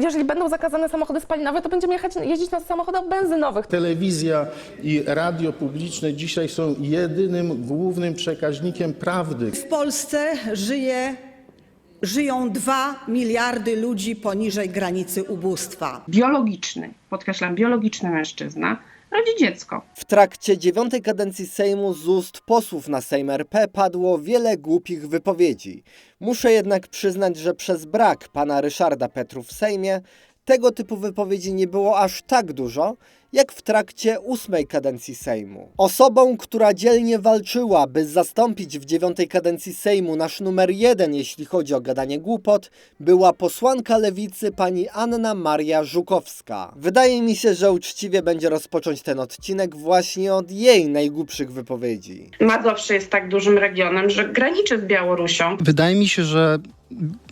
Jeżeli będą zakazane samochody spalinowe, to będziemy jechać, jeździć na samochodach benzynowych. Telewizja i radio publiczne dzisiaj są jedynym głównym przekaźnikiem prawdy. W Polsce żyje, żyją 2 miliardy ludzi poniżej granicy ubóstwa. biologiczny, podkreślam, biologiczny mężczyzna rodzi dziecko. W trakcie dziewiątej kadencji Sejmu z ust posłów na Sejm RP padło wiele głupich wypowiedzi. Muszę jednak przyznać, że przez brak pana Ryszarda Petru w Sejmie tego typu wypowiedzi nie było aż tak dużo, jak w trakcie ósmej kadencji Sejmu. Osobą, która dzielnie walczyła, by zastąpić w dziewiątej kadencji Sejmu nasz numer jeden, jeśli chodzi o gadanie głupot, była posłanka lewicy pani Anna Maria Żukowska. Wydaje mi się, że uczciwie będzie rozpocząć ten odcinek właśnie od jej najgłupszych wypowiedzi. Mazowsze jest tak dużym regionem, że graniczy z Białorusią. Wydaje mi się, że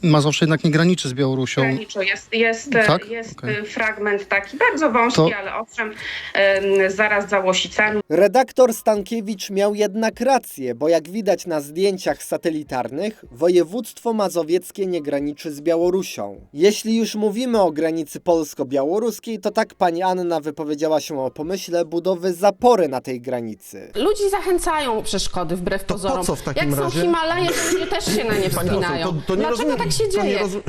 Mazowsze jednak nie graniczy z Białorusią. Graniczu jest, jest, Tak? jest Okej. fragment taki bardzo wąski, To- ale owszem, em, zaraz za Łosicami. Redaktor Stankiewicz miał jednak rację, bo jak widać na zdjęciach satelitarnych, województwo mazowieckie nie graniczy z Białorusią. Jeśli już mówimy o granicy polsko-białoruskiej, to tak pani Anna wypowiedziała się o pomyśle budowy zapory na tej granicy. Ludzi zachęcają przeszkody wbrew po pozorom. co w takim Jak razie? są Himalaje, to ludzie też się na nie Pani poseł, wspinają. to- to nie Dlaczego rozumiem- tak się dzieje? rozum-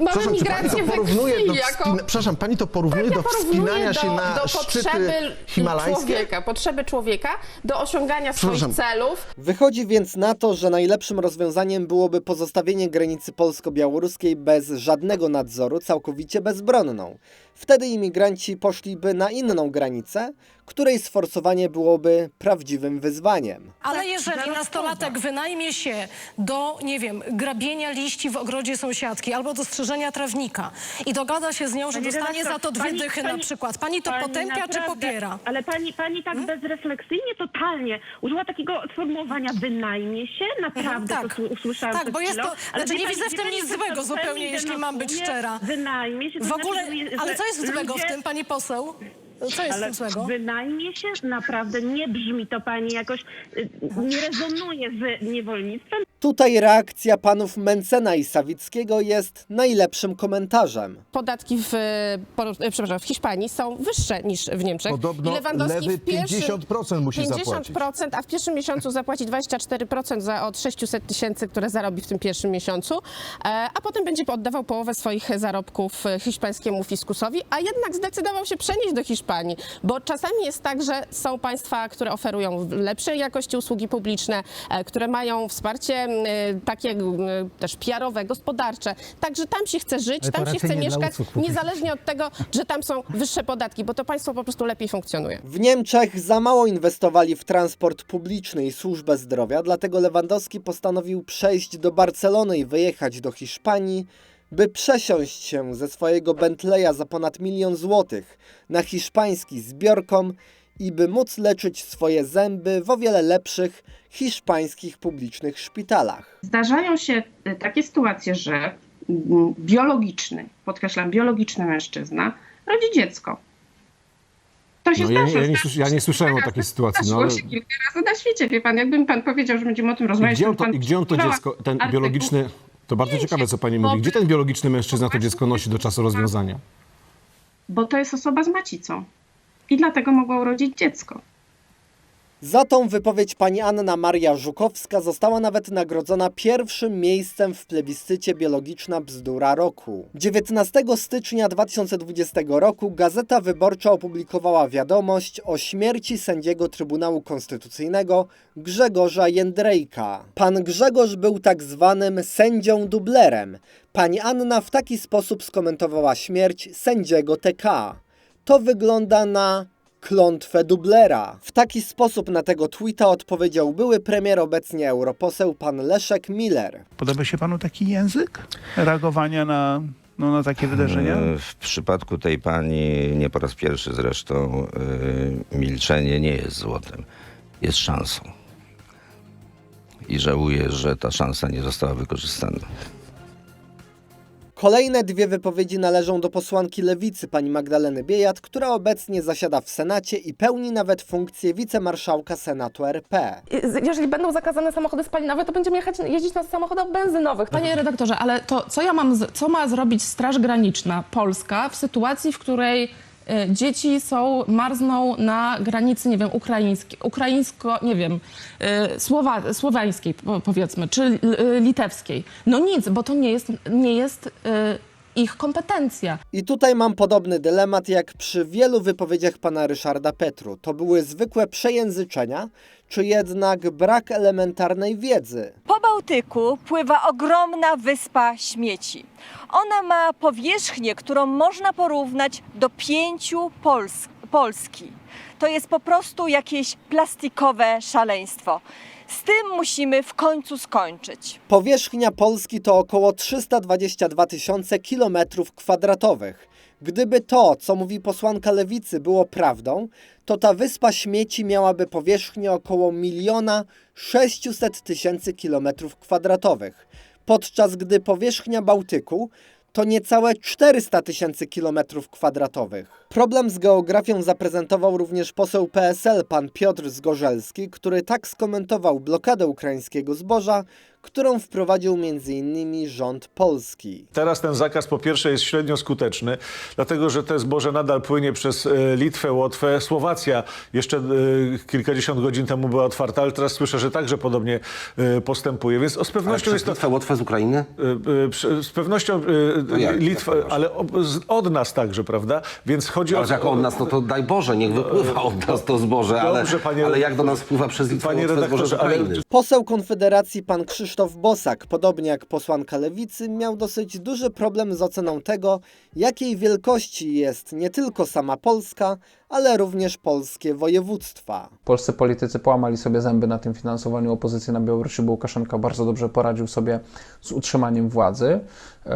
Y, Mamy migrację to we porównuje krwi do jako... wspina... Przepraszam, pani to porównuje Ja do wspinania się do, na do potrzeby himalajskie? człowieka, potrzeby człowieka do osiągania swoich celów. Wychodzi więc na to, że najlepszym rozwiązaniem byłoby pozostawienie granicy polsko-białoruskiej bez żadnego nadzoru, całkowicie bezbronną. Wtedy imigranci poszliby na inną granicę, której sforcowanie byłoby prawdziwym wyzwaniem. Ale jeżeli nastolatek wynajmie się do, nie wiem, grabienia liści w ogrodzie sąsiadki albo do strzyżenia trawnika i dogada się z nią, że Pani dostanie za redaktor, to dwie pani- dychy na pani- przykład, pani to Pani potępia czy naprawdę- popiera? Ale pani, pani tak bezrefleksyjnie, totalnie użyła takiego sformułowania wynajmie się, naprawdę tak. to usłyszałam Tak, przed bo jest chwilą. to- Ale znaczy wie nie pani- widzę w wie tym nic złego to zupełnie, jeśli mam być denotuje szczera. Wynajmie się. to W ogóle, znaczy, że ale co jest złego w ludzie- tym, pani poseł? Co jest Ale złego? wynajmie się naprawdę nie brzmi to pani jakoś, y, nie rezonuje z niewolnictwem. Tutaj reakcja panów Mencena i Sawickiego jest najlepszym komentarzem. podatki w, por- e, przepraszam, w Hiszpanii są wyższe niż w Niemczech. Podobno I Lewandowski lewy w pierwszym, 50% musi 50%, a w pierwszym miesiącu zapłaci 24% za od 600 tysięcy, które zarobi w tym pierwszym miesiącu, e, a potem będzie oddawał połowę swoich zarobków e, hiszpańskiemu fiskusowi, a jednak zdecydował się przenieść do Hiszpanii, bo czasami jest tak, że są państwa, które oferują lepszej jakości usługi publiczne, e, które mają wsparcie e, takie też PR-owe, gospodarcze. Także tam się chce żyć, tam się chce mieszkać, niezależnie od tego, że tam są wyższe podatki, bo to państwo po prostu lepiej funkcjonuje. W Niemczech za mało inwestowali w transport publiczny i służbę zdrowia, dlatego Lewandowski postanowił przejść do Barcelony i wyjechać do Hiszpanii, by przesiąść się ze swojego Bentleya za ponad milion złotych na hiszpański zbiorkom i by móc leczyć swoje zęby w o wiele lepszych hiszpańskich publicznych szpitalach. Zdarzają się y, takie sytuacje, że mm, biologiczny, podkreślam, biologiczny mężczyzna rodzi dziecko. To się No, ja, nie- zdarza. ja, nie, słysz- ja nie słyszałem o takiej sytuacji. No, Zdarzyło ale się kilka razy na świecie, wie pan. Jakby mi pan powiedział, że będziemy o tym i, rozmawiać, gdzie to on to, I gdzie on to dziecko, ten artykuł. To bardzo ciekawe, co pani mówi. Gdzie ten biologiczny mężczyzna to dziecko nosi do czasu rozwiązania? Bo to jest osoba z macicą. I dlatego mogła urodzić dziecko. Za tą wypowiedź pani Anna Maria Żukowska została nawet nagrodzona pierwszym miejscem w plebiscycie Biologiczna Bzdura Roku. 19 stycznia 2020 roku Gazeta Wyborcza opublikowała wiadomość o śmierci sędziego Trybunału Konstytucyjnego Grzegorza Jędrejka. Pan Grzegorz był tak zwanym sędzią dublerem. Pani Anna w taki sposób skomentowała śmierć sędziego TK. To wygląda na klątwę dublera. W taki sposób na tego tweeta odpowiedział były premier, obecnie europoseł pan Leszek Miller. Podoba się panu taki język reagowania na, no, na takie wydarzenia? E, W przypadku tej pani, nie po raz pierwszy zresztą, e, milczenie nie jest złotem, jest szansą. I żałuję, że ta szansa nie została wykorzystana. Kolejne dwie wypowiedzi należą do posłanki Lewicy, pani Magdaleny Biejat, która obecnie zasiada w Senacie i pełni nawet funkcję wicemarszałka Senatu RP. Jeżeli będą zakazane samochody spalinowe, to będziemy jechać, jeździć na samochodach benzynowych. Panie redaktorze, ale to co ja mam, co ma zrobić Straż Graniczna Polska w sytuacji, w której dzieci są, marzną na granicy, nie wiem, ukraińskiej, ukraińsko, nie wiem, e, słowa, słowiańskiej po- powiedzmy, czy e, litewskiej. No nic, bo to nie jest, nie jest e, ich kompetencja. I tutaj mam podobny dylemat jak przy wielu wypowiedziach pana Ryszarda Petru. To były zwykłe przejęzyczenia, czy jednak brak elementarnej wiedzy? Po Bałtyku pływa ogromna wyspa śmieci. Ona ma powierzchnię, którą można porównać do pięciu Pols- Polski. To jest po prostu jakieś plastikowe szaleństwo. Z tym musimy w końcu skończyć. Powierzchnia Polski to około 322 tysiące kilometrów kwadratowych. Gdyby to, co mówi posłanka lewicy, było prawdą, to ta wyspa śmieci miałaby powierzchnię około miliona 600 tysięcy kilometrów kwadratowych, podczas gdy powierzchnia Bałtyku to niecałe 400 tysięcy kilometrów kwadratowych. Problem z geografią zaprezentował również poseł PSL pan Piotr Zgorzelski, który tak skomentował blokadę ukraińskiego zboża, którą wprowadził m.in. rząd polski. Teraz ten zakaz po pierwsze jest średnio skuteczny, dlatego że te zboże nadal płynie przez e, Litwę, Łotwę. Słowacja jeszcze e, kilkadziesiąt godzin temu była otwarta, ale teraz słyszę, że także podobnie e, postępuje. Więc o, z pewnością jest to... Litwę, Łotwę z Ukrainy? Z pewnością No jak? Litwa, ale od nas także, prawda? Więc chodzi Ale o... jak od nas, no to daj Boże, niech wypływa od nas to zboże, ale, Dobrze, panie- ale jak do nas wpływa przez Litwę, Panie Łotwę zboże z redaktorze, ale- Ukrainy? Poseł Konfederacji pan Krzysztof Bosak, podobnie jak posłanka Lewicy, miał dosyć duży problem z oceną tego, jakiej wielkości jest nie tylko sama Polska, ale również polskie województwa. Polscy politycy połamali sobie zęby na tym finansowaniu opozycji na Białorusi, bo Łukaszenka bardzo dobrze poradził sobie z utrzymaniem władzy Yy,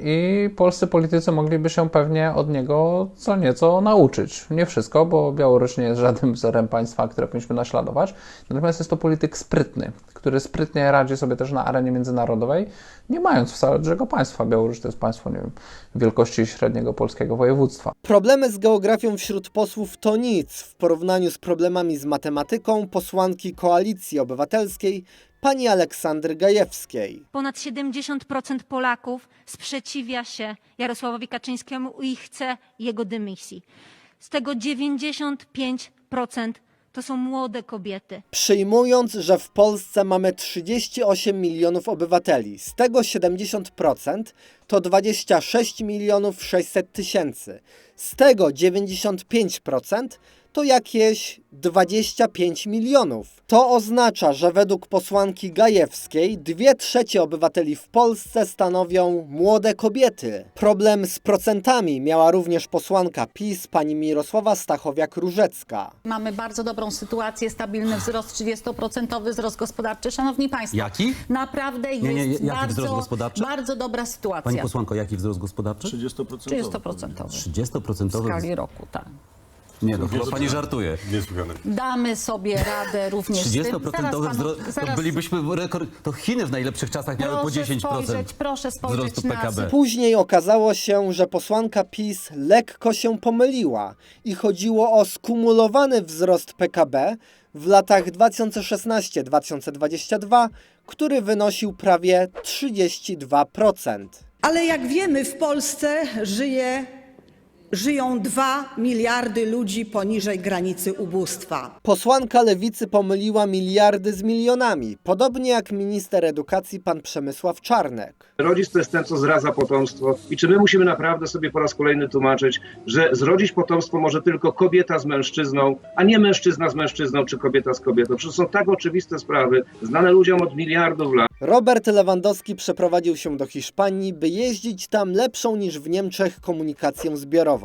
i polscy politycy mogliby się pewnie od niego co nieco nauczyć. Nie wszystko, bo Białoruś nie jest żadnym wzorem państwa, które powinniśmy naśladować. Natomiast jest to polityk sprytny, który sprytnie radzi sobie też na arenie międzynarodowej, nie mając wcale dużego państwa. Białoruś to jest państwo, nie wiem, wielkości średniego polskiego województwa. Problemy z geografią wśród posłów to nic w porównaniu z problemami z matematyką posłanki Koalicji Obywatelskiej pani Aleksandry Gajewskiej. Ponad 70% Polaków sprzeciwia się Jarosławowi Kaczyńskiemu i chce jego dymisji. Z tego 95% to są młode kobiety. Przyjmując, że w Polsce mamy 38 milionów obywateli, z tego 70% to 26 milionów 600 tysięcy, z tego 95% to jakieś 25 milionów. To oznacza, że według posłanki Gajewskiej dwie trzecie obywateli w Polsce stanowią młode kobiety. Problem z procentami miała również posłanka PiS pani Mirosława Stachowiak-Różecka. Mamy bardzo dobrą sytuację, stabilny wzrost, 30% wzrost gospodarczy. Szanowni Państwo, Jaki? naprawdę jest Nie, nie, jaki bardzo, wzrost gospodarczy? bardzo dobra sytuacja. Pani posłanko, jaki wzrost gospodarczy? 30%. 30% w 30% skali roku, tak. Nie, no chyba pani żartuje. Damy sobie radę również z tym. 30% Zaraz panu- wzrost, to zaraz- bylibyśmy rekord, to Chiny w najlepszych czasach miały po Proszę 10% spojrzeć, proszę spojrzeć na PKB. Później okazało się, że posłanka PiS lekko się pomyliła i chodziło o skumulowany wzrost PKB w latach 2016-2022, który wynosił prawie 32%. Ale jak wiemy, w Polsce żyje, żyją 2 miliardy ludzi poniżej granicy ubóstwa. Posłanka lewicy pomyliła miliardy z milionami, podobnie jak minister edukacji pan Przemysław Czarnek. Rodzic to jest ten, co zradza potomstwo. I czy my musimy naprawdę sobie po raz kolejny tłumaczyć, że zrodzić potomstwo może tylko kobieta z mężczyzną, a nie mężczyzna z mężczyzną czy kobieta z kobietą? Przecież są tak oczywiste sprawy, znane ludziom od miliardów lat. Robert Lewandowski przeprowadził się do Hiszpanii, by jeździć tam lepszą niż w Niemczech komunikacją zbiorową.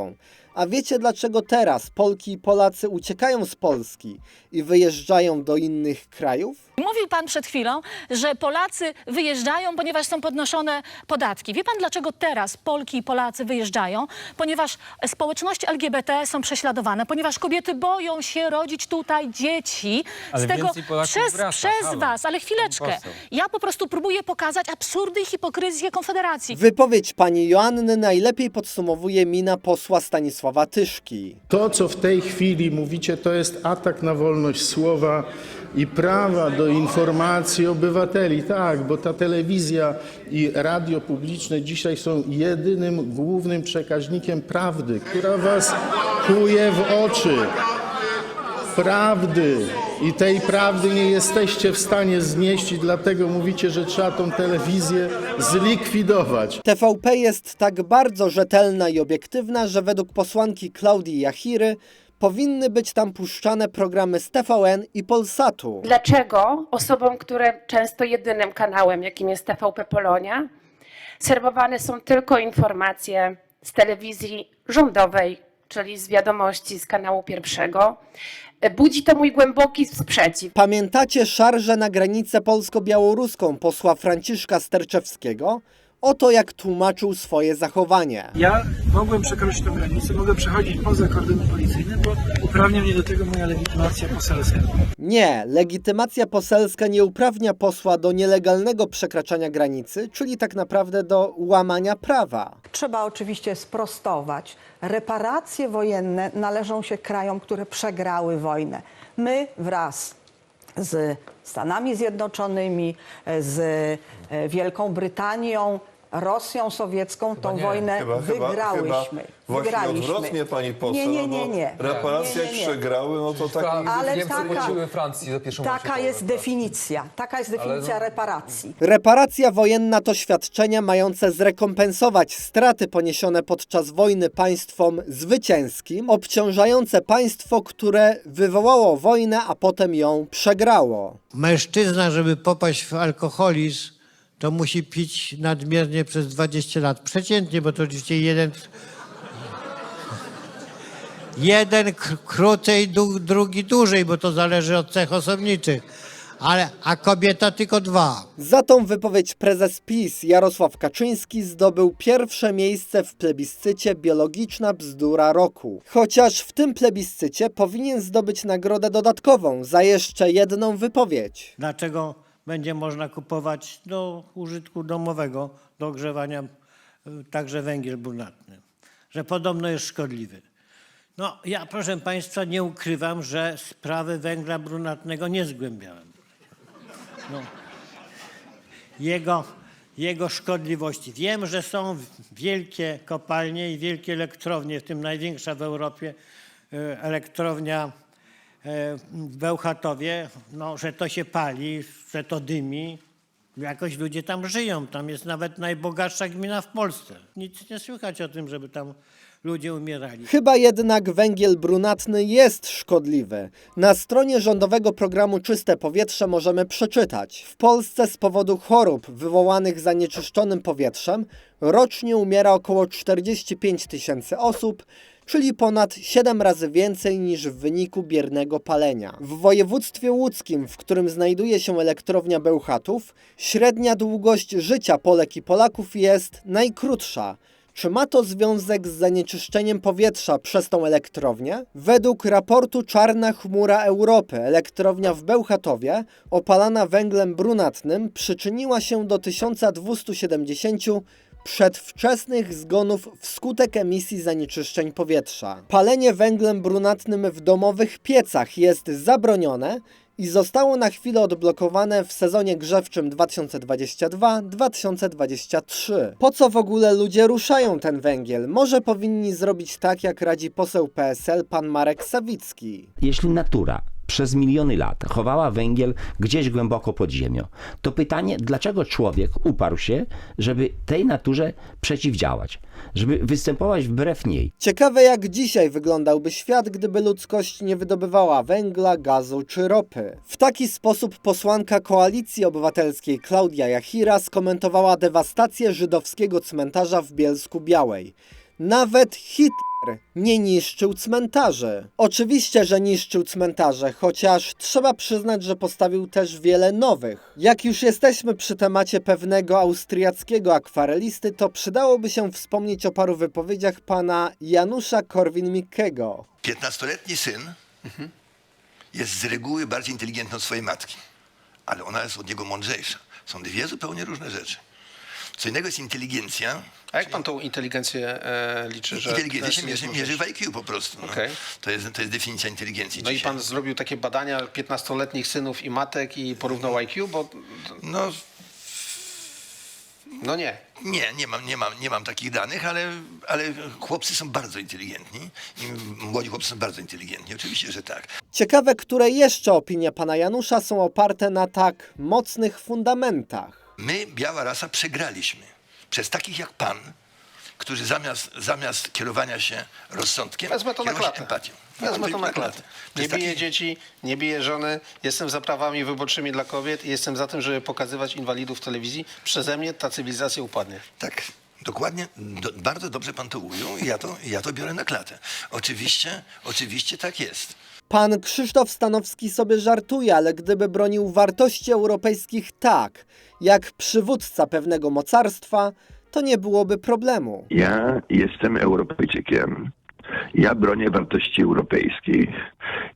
A wiecie dlaczego teraz Polki i Polacy uciekają z Polski i wyjeżdżają do innych krajów? Mówił pan przed chwilą, że Polacy wyjeżdżają, ponieważ są podnoszone podatki. Wie pan, dlaczego teraz Polki i Polacy wyjeżdżają? Ponieważ społeczności LGBT są prześladowane, ponieważ kobiety boją się rodzić tutaj dzieci. Ale z tego więcej Polaków przez, wraca, przez halo. was, ale chwileczkę. Pani poseł. Ja po prostu próbuję pokazać absurdy i hipokryzję Konfederacji. Wypowiedź pani Joanny najlepiej podsumowuje mina posła Stanisława Tyszki. To, co w tej chwili mówicie, to jest atak na wolność słowa i prawa do informacji obywateli. Tak, bo ta telewizja i radio publiczne dzisiaj są jedynym głównym przekaźnikiem prawdy, która was kuje w oczy. Prawdy. I tej prawdy nie jesteście w stanie znieść i dlatego mówicie, że trzeba tą telewizję zlikwidować. TVP jest tak bardzo rzetelna i obiektywna, że według posłanki Klaudii Jachiry powinny być tam puszczane programy z TVN i Polsatu. Dlaczego osobom, które często jedynym kanałem, jakim jest TVP Polonia, serwowane są tylko informacje z telewizji rządowej, czyli z wiadomości z kanału pierwszego, budzi to mój głęboki sprzeciw. Pamiętacie szarże na granicę polsko-białoruską posła Franciszka Sterczewskiego? Oto jak tłumaczył swoje zachowanie. Ja mogłem przekroczyć tę granicę, mogę przechodzić poza kordony policyjne, bo uprawnia mnie do tego moja legitymacja poselska. Nie, legitymacja poselska nie uprawnia posła do nielegalnego przekraczania granicy, czyli tak naprawdę do łamania prawa. Trzeba oczywiście sprostować. Reparacje wojenne należą się krajom, które przegrały wojnę. My wraz z Stanami Zjednoczonymi, z e, Wielką Brytanią, Rosją sowiecką tą nie. wojnę Chyba- chyba- wygrałyśmy. chyba właśnie wygrałyśmy. odwrotnie, pani poseł, Nie, nie, no nie, nie. reparacje Nie, nie, nie. przegrały, no to tak... Ale Niemcy taka- Francji za pierwszą Taka jest definicja. Taka jest definicja no- reparacji. Reparacja wojenna to świadczenia mające zrekompensować straty poniesione podczas wojny państwom zwycięskim, obciążające państwo, które wywołało wojnę, a potem ją przegrało. Mężczyzna, żeby popaść w alkoholizm, to musi pić nadmiernie przez 20 lat. Przeciętnie, bo to oczywiście jeden. Jeden krócej, drugi dłużej, bo to zależy od cech osobniczych. Ale, a kobieta tylko dwa. Za tą wypowiedź prezes PiS Jarosław Kaczyński zdobył pierwsze miejsce w plebiscycie Biologiczna Bzdura Roku. Chociaż w tym plebiscycie powinien zdobyć nagrodę dodatkową za jeszcze jedną wypowiedź. Dlaczego będzie można kupować do użytku domowego, do ogrzewania y, także węgiel brunatny? Że podobno jest szkodliwy. No, ja proszę Państwa nie ukrywam, że sprawy węgla brunatnego nie zgłębiałem. No. Jego, jego szkodliwości. Wiem, że są wielkie kopalnie i wielkie elektrownie, w tym największa w Europie y, elektrownia e, w Bełchatowie, no, że to się pali, że to dymi. Jakoś ludzie tam żyją. Tam jest nawet najbogatsza gmina w Polsce. Nic nie słychać o tym, żeby tam ludzie umierali. Chyba jednak węgiel brunatny jest szkodliwy. Na stronie rządowego programu Czyste Powietrze możemy przeczytać: W Polsce z powodu chorób wywołanych zanieczyszczonym powietrzem rocznie umiera około 45 tysięcy osób, czyli ponad 7 razy więcej niż w wyniku biernego palenia. W województwie łódzkim, w którym znajduje się elektrownia Bełchatów, średnia długość życia Polek i Polaków jest najkrótsza. Czy ma to związek z zanieczyszczeniem powietrza przez tą elektrownię? Według raportu Czarna Chmura Europy, elektrownia w Bełchatowie, opalana węglem brunatnym, przyczyniła się do 1270 przedwczesnych zgonów wskutek emisji zanieczyszczeń powietrza. Palenie węglem brunatnym w domowych piecach jest zabronione i zostało na chwilę odblokowane w sezonie grzewczym 2022-2023. Po co w ogóle ludzie ruszają ten węgiel? Może powinni zrobić tak, jak radzi poseł PSL pan Marek Sawicki. Jeśli natura przez miliony lat chowała węgiel gdzieś głęboko pod ziemią, to pytanie, dlaczego człowiek uparł się, żeby tej naturze przeciwdziałać, żeby występować wbrew niej? Ciekawe jak dzisiaj wyglądałby świat, gdyby ludzkość nie wydobywała węgla, gazu czy ropy. W taki sposób posłanka Koalicji Obywatelskiej Klaudia Jachira skomentowała dewastację żydowskiego cmentarza w Bielsku Białej. Nawet Hitler nie niszczył cmentarzy. Oczywiście, że niszczył cmentarze, chociaż trzeba przyznać, że postawił też wiele nowych. Jak już jesteśmy przy temacie pewnego austriackiego akwarelisty, to przydałoby się wspomnieć o paru wypowiedziach pana Janusza Korwin-Mikkego. 15-letni syn jest z reguły bardziej inteligentny od swojej matki, ale ona jest od niego mądrzejsza. Są dwie zupełnie różne rzeczy. Co innego jest inteligencja. A jak pan tą inteligencję e, liczy, że... Inteligencja się mierzy, mierzy w? IQ po prostu. No. Okej. To, jest, to jest definicja inteligencji No i dzisiaj. pan zrobił takie badania 15-letnich synów i matek i porównał IQ, bo... No, no nie. Nie, nie mam, nie mam, nie mam takich danych, ale, ale chłopcy są bardzo inteligentni. I młodzi chłopcy są bardzo inteligentni. Oczywiście, że tak. Ciekawe, które jeszcze opinie pana Janusza są oparte na tak mocnych fundamentach. My, biała rasa, przegraliśmy przez takich jak pan, którzy zamiast, zamiast kierowania się rozsądkiem, Wezmę to na kierują się klatę. empatią. Wezmę to na klatę. Nie Przez biję takich- dzieci, nie biję żony, jestem za prawami wyborczymi dla kobiet i jestem za tym, żeby pokazywać inwalidów w telewizji. Przeze mnie ta cywilizacja upadnie. Tak, dokładnie, do, bardzo dobrze pan to ujął i ja to, ja to biorę na klatę. Oczywiście, oczywiście tak jest. Pan Krzysztof Stanowski sobie żartuje, ale gdyby bronił wartości europejskich tak, jak przywódca pewnego mocarstwa, to nie byłoby problemu. Ja jestem Europejczykiem. Ja bronię wartości europejskich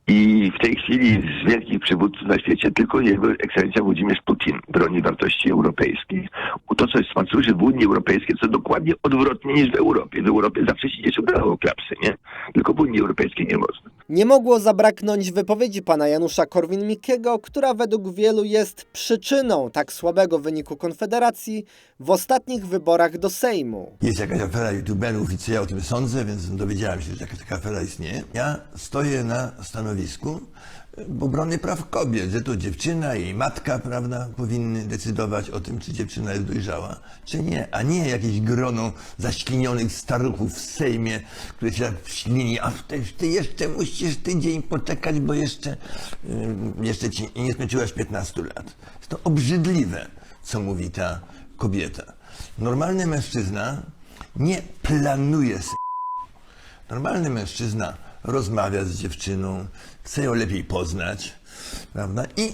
i w tej chwili z wielkich przywódców na świecie tylko jego ekscelencja Włodzimierz Putin broni wartości europejskich. To, co jest słyszy w Unii Europejskiej, to dokładnie odwrotnie niż w Europie. W Europie zawsze się nie udało klapsy, nie? Tylko w Unii Europejskiej nie można. Nie mogło zabraknąć wypowiedzi pana Janusza Korwin-Mikkego, która według wielu jest przyczyną tak słabego wyniku Konfederacji w ostatnich wyborach do Sejmu. Jest jakaś afera youtuberów i co ja o tym sądzę, więc dowiedziałem się, że taka afera istnieje. Ja stoję na stanowisku obrony praw kobiet, że to dziewczyna i matka, prawda, powinny decydować o tym, czy dziewczyna jest dojrzała, czy nie, a nie jakieś grono zaślinionych staruchów w Sejmie, które się tak ślini, a ty, ty jeszcze musisz tydzień poczekać, bo jeszcze, jeszcze ci nie skończyłaś 15 lat. Jest to obrzydliwe, co mówi ta kobieta. Normalny mężczyzna nie planuje Normalny mężczyzna rozmawia z dziewczyną, chce ją lepiej poznać, prawda? I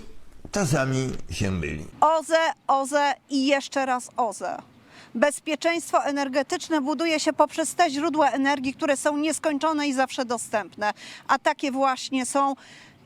czasami się myli. OZE, OZE i jeszcze raz OZE. Bezpieczeństwo energetyczne buduje się poprzez te źródła energii, które są nieskończone i zawsze dostępne. A takie właśnie są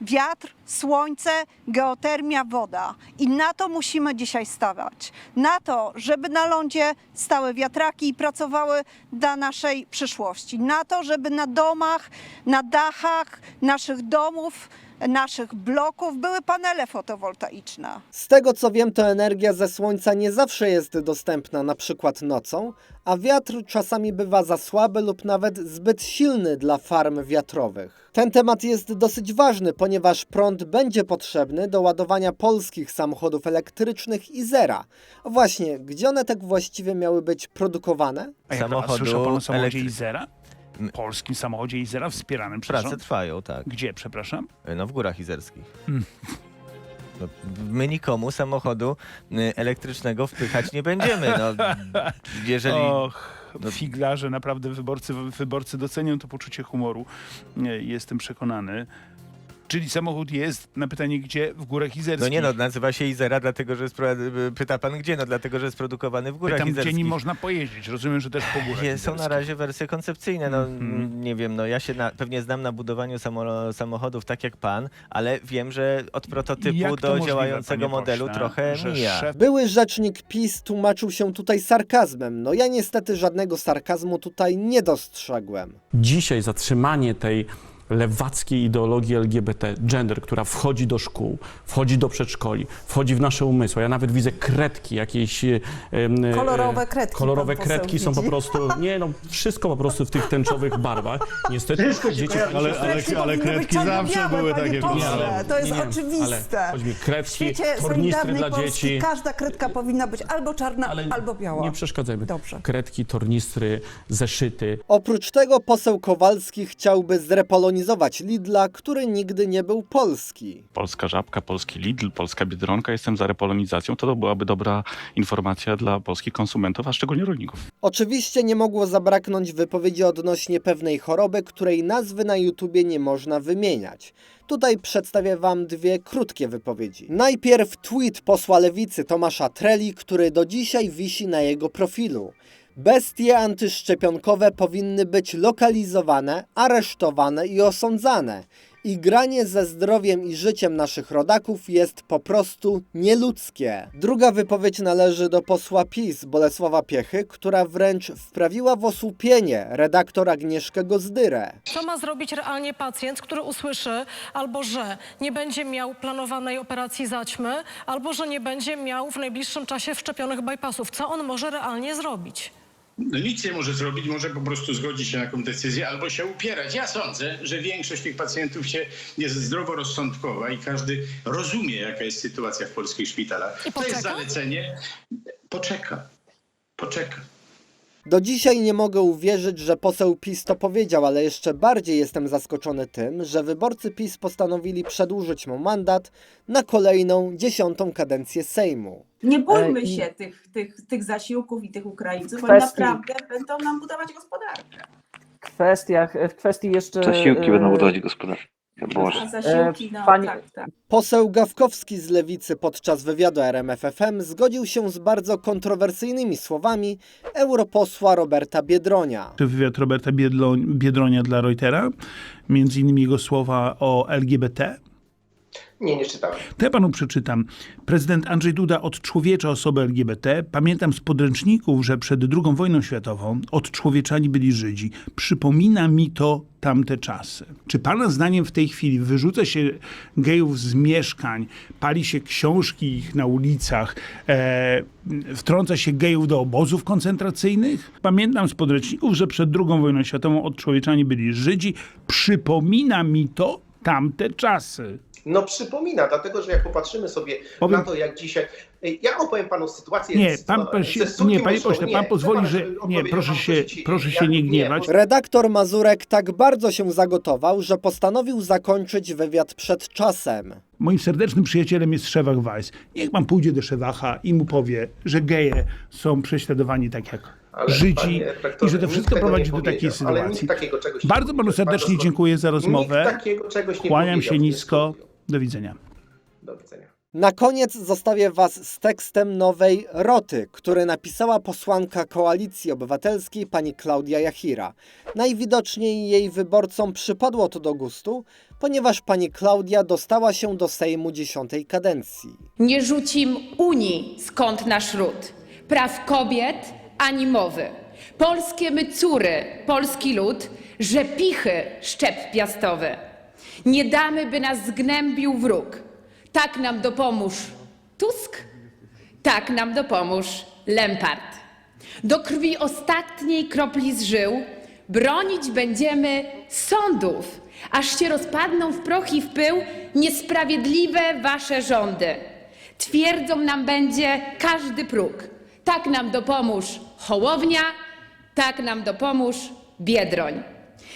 wiatr, słońce, geotermia, woda. I na to musimy dzisiaj stawać. Na to, żeby na lądzie stały wiatraki i pracowały dla naszej przyszłości. Na to, żeby na domach, na dachach naszych domów, naszych bloków były panele fotowoltaiczne. Z tego co wiem, to energia ze słońca nie zawsze jest dostępna, na przykład nocą, a wiatr czasami bywa za słaby lub nawet zbyt silny dla farm wiatrowych. Ten temat jest dosyć ważny, ponieważ prąd będzie potrzebny do ładowania polskich samochodów elektrycznych i zera. Właśnie, gdzie one tak właściwie miały być produkowane? A jak Samochodu słyszał pan o samochodzie elektry- Izera? Polskim samochodzie Izera wspieranym przez Prace rząd? trwają, tak. Gdzie, przepraszam? No w Górach Izerskich. Hmm. No, my nikomu samochodu y, elektrycznego wpychać nie będziemy. No, jeżeli... Och, no- figlarze, naprawdę wyborcy, wyborcy docenią to poczucie humoru. Nie, Jestem przekonany. Czyli samochód jest, na pytanie gdzie, w Górach Izerskich. No nie no, nazywa się Izera, dlatego że jest, pyta pan gdzie? No dlatego, że jest produkowany w Górach Pytam, gdzie Izerskich. nim można pojeździć. Rozumiem, że też po Górach Nie, są na Izerskich. razie wersje koncepcyjne. No, Mhm. Nie wiem, no ja się na, pewnie znam na budowaniu samo, samochodów tak jak pan, ale wiem, że od prototypu Jak to do możliwe, działającego panie modelu pośle, trochę że mija. szef- Były rzecznik PiS tłumaczył się tutaj sarkazmem. No ja niestety żadnego sarkazmu tutaj nie dostrzegłem. Dzisiaj zatrzymanie tej lewackiej ideologii LGBT, gender, która wchodzi do szkół, wchodzi do przedszkoli, wchodzi w nasze umysły. Ja nawet widzę kredki jakieś... Kolorowe kredki Kolorowe kredki są po widzi. prostu... Nie no, wszystko po prostu w tych tęczowych barwach. Niestety Wszystko się dzieci... Ale- ale- Kredki ale powinny kredki zawsze były takie kolorowe. To jest Nie, nie, oczywiste. Ale mi kredki, tornistry dla Polski dzieci. każda kredka powinna być albo czarna, albo biała. Nie przeszkadzajmy. Dobrze. Kredki, tornistry, zeszyty. Oprócz tego poseł Kowalski chciałby zrepolonizować zdemonizować Lidla, który nigdy nie był polski. Polska Żabka, polski Lidl, polska Biedronka, jestem za repolonizacją, to, to byłaby dobra informacja dla polskich konsumentów, a szczególnie rolników. Oczywiście nie mogło zabraknąć wypowiedzi odnośnie pewnej choroby, której nazwy na YouTubie nie można wymieniać. Tutaj przedstawię Wam dwie krótkie wypowiedzi. Najpierw tweet posła lewicy Tomasza Treli, który do dzisiaj wisi na jego profilu. Bestie antyszczepionkowe powinny być lokalizowane, aresztowane i osądzane. I granie ze zdrowiem i życiem naszych rodaków jest po prostu nieludzkie. Druga wypowiedź należy do posła PiS Bolesława Piechy, która wręcz wprawiła w osłupienie redaktor Agnieszkę Gozdyrę. Co ma zrobić realnie pacjent, który usłyszy albo, że nie będzie miał planowanej operacji zaćmy, albo, że nie będzie miał w najbliższym czasie wszczepionych bypassów? Co on może realnie zrobić? Nic nie może zrobić, może po prostu zgodzić się na taką decyzję albo się upierać. Ja sądzę, że większość tych pacjentów się jest zdroworozsądkowa i każdy rozumie, jaka jest sytuacja w polskich szpitalach. To jest zalecenie. Poczeka. Poczeka. Do dzisiaj nie mogę uwierzyć, że poseł PiS to powiedział, ale jeszcze bardziej jestem zaskoczony tym, że wyborcy PiS postanowili przedłużyć mu mandat na kolejną, dziesiątą kadencję Sejmu. Nie bójmy E, i- się tych, tych, tych zasiłków i tych Ukraińców, bo Kwestii- naprawdę będą nam budować gospodarkę. kwestiach, w kwestii jeszcze... Zasiłki e, będą budować gospodarkę. Boże. Zasiłki, no pani- tak, tak. Poseł Gawkowski z Lewicy podczas wywiadu RMFFM zgodził się z bardzo kontrowersyjnymi słowami europosła Roberta Biedronia. Czy wywiad Roberta Biedlo- Biedronia dla Reutera, między innymi jego słowa o LGBT. Nie, nie czytałem. To ja panu przeczytam. Prezydent Andrzej Duda odczłowiecza osobę LGBT. Pamiętam z podręczników, że przed II wojną światową odczłowieczani byli Żydzi. Przypomina mi to tamte czasy. Czy pana zdaniem w tej chwili wyrzuca się gejów z mieszkań, pali się książki ich na ulicach, e, wtrąca się gejów do obozów koncentracyjnych? Pamiętam z podręczników, że przed II wojną światową odczłowieczani byli Żydzi. Przypomina mi to tamte czasy. No przypomina, dlatego że jak popatrzymy sobie Powiem- na to, jak dzisiaj... Ja opowiem panu sytuację... Nie, pan, pan się, nie, panie pośle, Nie, pan pozwoli, że nie, proszę się, proszę się nie gniewać. Redaktor Mazurek tak bardzo się zagotował, że postanowił zakończyć wywiad przed czasem. Moim serdecznym przyjacielem jest Szewach Weiss. Niech pan pójdzie do Szewacha i mu powie, że geje są prześladowani tak jak Ale, Żydzi i że to wszystko prowadzi do takiej powiedział, ale nikt sytuacji. takiego czegoś nie Bardzo panu serdecznie Bardzo dziękuję za rozmowę. Nikt takiego czegoś nie Kłaniam się nisko. Do widzenia. Do widzenia. Na koniec zostawię Was z tekstem nowej Roty, który napisała posłanka Koalicji Obywatelskiej pani Klaudia Jachira. Najwidoczniej jej wyborcom przypadło to do gustu, ponieważ pani Klaudia dostała się do Sejmu dziesiątej kadencji. Nie rzucim Unii skąd nasz ród, praw kobiet ani mowy. Polskie my córy, polski lud, że pichy szczep piastowy. Nie damy, by nas zgnębił wróg. Tak nam dopomóż Tusk, tak nam dopomóż Lempart. Do krwi ostatniej kropli z żył bronić będziemy sądów, aż się rozpadną w proch i w pył niesprawiedliwe wasze rządy. Twierdzą nam będzie każdy próg. Tak nam dopomóż Hołownia, tak nam dopomóż Biedroń.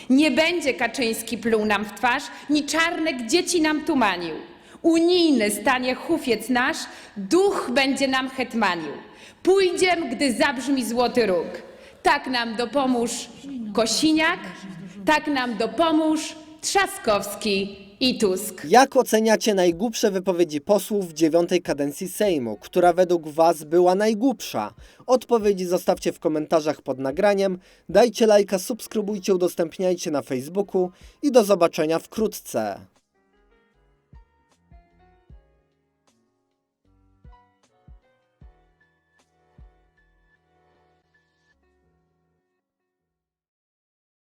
Nie będzie Kaczyński pluł nam w twarz, ni Czarnek dzieci nam tumanił. Unijny stanie hufiec nasz, duch będzie nam hetmanił. Pójdziem, gdy zabrzmi złoty róg. Tak nam dopomóż Kosiniak, tak nam dopomóż Trzaskowski i Tusk. Jak oceniacie najgłupsze wypowiedzi posłów w dziewiątej kadencji Sejmu, która według Was była najgłupsza? Odpowiedzi zostawcie w komentarzach pod nagraniem, dajcie lajka, subskrybujcie, udostępniajcie na Facebooku i do zobaczenia wkrótce.